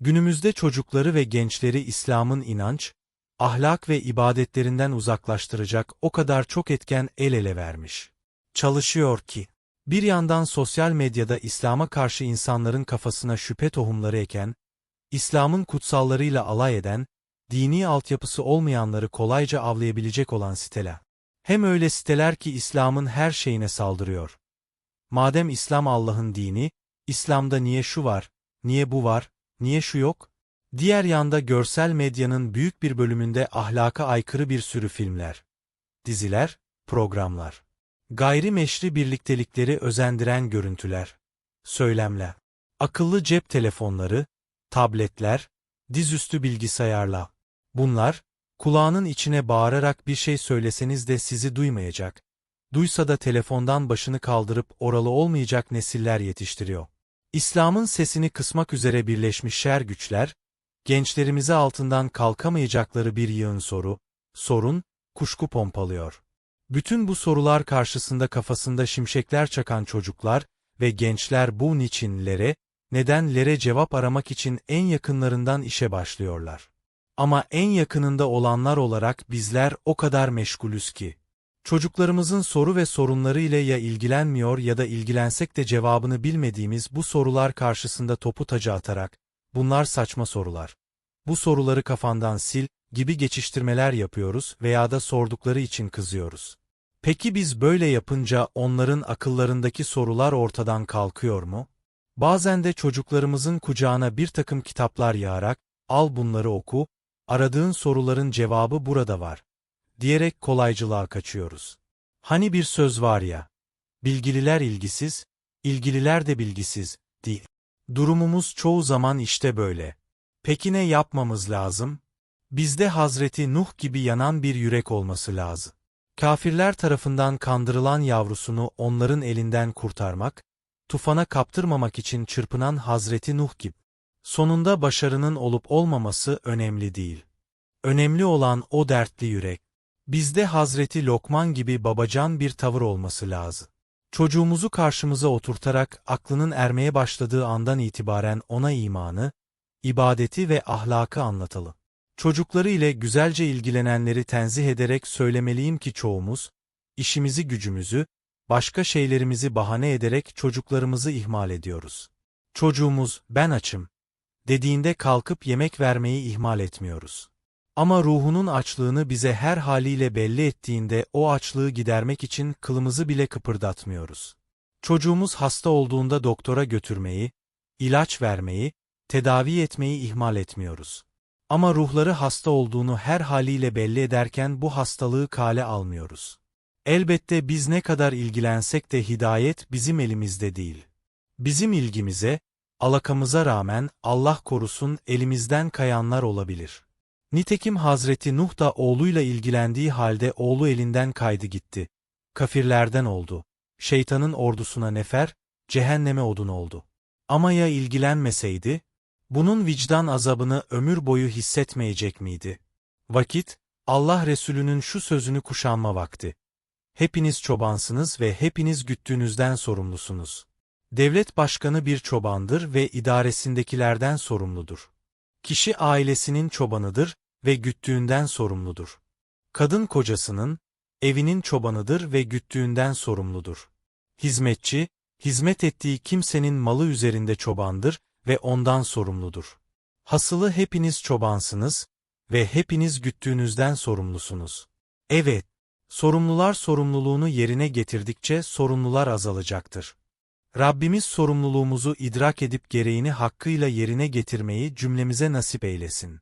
Günümüzde çocukları ve gençleri İslam'ın inanç, ahlak ve ibadetlerinden uzaklaştıracak o kadar çok etken el ele vermiş. Çalışıyor ki, bir yandan sosyal medyada İslam'a karşı insanların kafasına şüphe tohumları eken, İslam'ın kutsallarıyla alay eden, dini altyapısı olmayanları kolayca avlayabilecek olan siteler. Hem öyle siteler ki İslam'ın her şeyine saldırıyor. Madem İslam Allah'ın dini, İslam'da niye şu var, niye bu var, niye şu yok? Diğer yanda görsel medyanın büyük bir bölümünde ahlaka aykırı bir sürü filmler, diziler, programlar, gayrimeşri birliktelikleri özendiren görüntüler, söylemler, akıllı cep telefonları, tabletler, dizüstü bilgisayarla. Bunlar, kulağının içine bağırarak bir şey söyleseniz de sizi duymayacak. Duysa da telefondan başını kaldırıp oralı olmayacak nesiller yetiştiriyor. İslam'ın sesini kısmak üzere birleşmiş şer güçler, gençlerimize altından kalkamayacakları bir yığın soru, sorun, kuşku pompalıyor. Bütün bu sorular karşısında kafasında şimşekler çakan çocuklar ve gençler bu niçinlere, nedenlere cevap aramak için en yakınlarından işe başlıyorlar. Ama en yakınında olanlar olarak bizler o kadar meşgulüz ki. Çocuklarımızın soru ve sorunları ile ya ilgilenmiyor ya da ilgilensek de cevabını bilmediğimiz bu sorular karşısında topu taca atarak, bunlar saçma sorular. Bu soruları kafandan sil gibi geçiştirmeler yapıyoruz veya da sordukları için kızıyoruz. Peki biz böyle yapınca onların akıllarındaki sorular ortadan kalkıyor mu? Bazen de çocuklarımızın kucağına bir takım kitaplar yağarak, al bunları oku, aradığın soruların cevabı burada var, diyerek kolaycılığa kaçıyoruz. Hani bir söz var ya, bilgililer ilgisiz, ilgililer de bilgisiz, değil. Durumumuz çoğu zaman işte böyle. Peki ne yapmamız lazım? Bizde Hazreti Nuh gibi yanan bir yürek olması lazım. Kafirler tarafından kandırılan yavrusunu onların elinden kurtarmak, tufana kaptırmamak için çırpınan Hazreti Nuh gibi. Sonunda başarının olup olmaması önemli değil. Önemli olan o dertli yürek. Bizde Hazreti Lokman gibi babacan bir tavır olması lazım. Çocuğumuzu karşımıza oturtarak aklının ermeye başladığı andan itibaren ona imanı, ibadeti ve ahlakı anlatalım. Çocukları ile güzelce ilgilenenleri tenzih ederek söylemeliyim ki çoğumuz, işimizi gücümüzü, başka şeylerimizi bahane ederek çocuklarımızı ihmal ediyoruz. Çocuğumuz, ben açım, dediğinde kalkıp yemek vermeyi ihmal etmiyoruz. Ama ruhunun açlığını bize her haliyle belli ettiğinde o açlığı gidermek için kılımızı bile kıpırdatmıyoruz. Çocuğumuz hasta olduğunda doktora götürmeyi, ilaç vermeyi, tedavi etmeyi ihmal etmiyoruz. Ama ruhları hasta olduğunu her haliyle belli ederken bu hastalığı kale almıyoruz. Elbette biz ne kadar ilgilensek de hidayet bizim elimizde değil. Bizim ilgimize, alakamıza rağmen Allah korusun elimizden kayanlar olabilir. Nitekim Hazreti Nuh da oğluyla ilgilendiği halde oğlu elinden kaydı gitti. Kafirlerden oldu. Şeytanın ordusuna nefer, cehenneme odun oldu. Ama ya ilgilenmeseydi, bunun vicdan azabını ömür boyu hissetmeyecek miydi? Vakit, Allah Resulü'nün şu sözünü kuşanma vakti. Hepiniz çobansınız ve hepiniz güttüğünüzden sorumlusunuz. Devlet başkanı bir çobandır ve idaresindekilerden sorumludur. Kişi ailesinin çobanıdır ve güttüğünden sorumludur. Kadın kocasının, evinin çobanıdır ve güttüğünden sorumludur. Hizmetçi, hizmet ettiği kimsenin malı üzerinde çobandır ve ondan sorumludur. Hasılı hepiniz çobansınız ve hepiniz güttüğünüzden sorumlusunuz. Evet, sorumlular sorumluluğunu yerine getirdikçe sorumlular azalacaktır. Rabbimiz sorumluluğumuzu idrak edip gereğini hakkıyla yerine getirmeyi cümlemize nasip eylesin.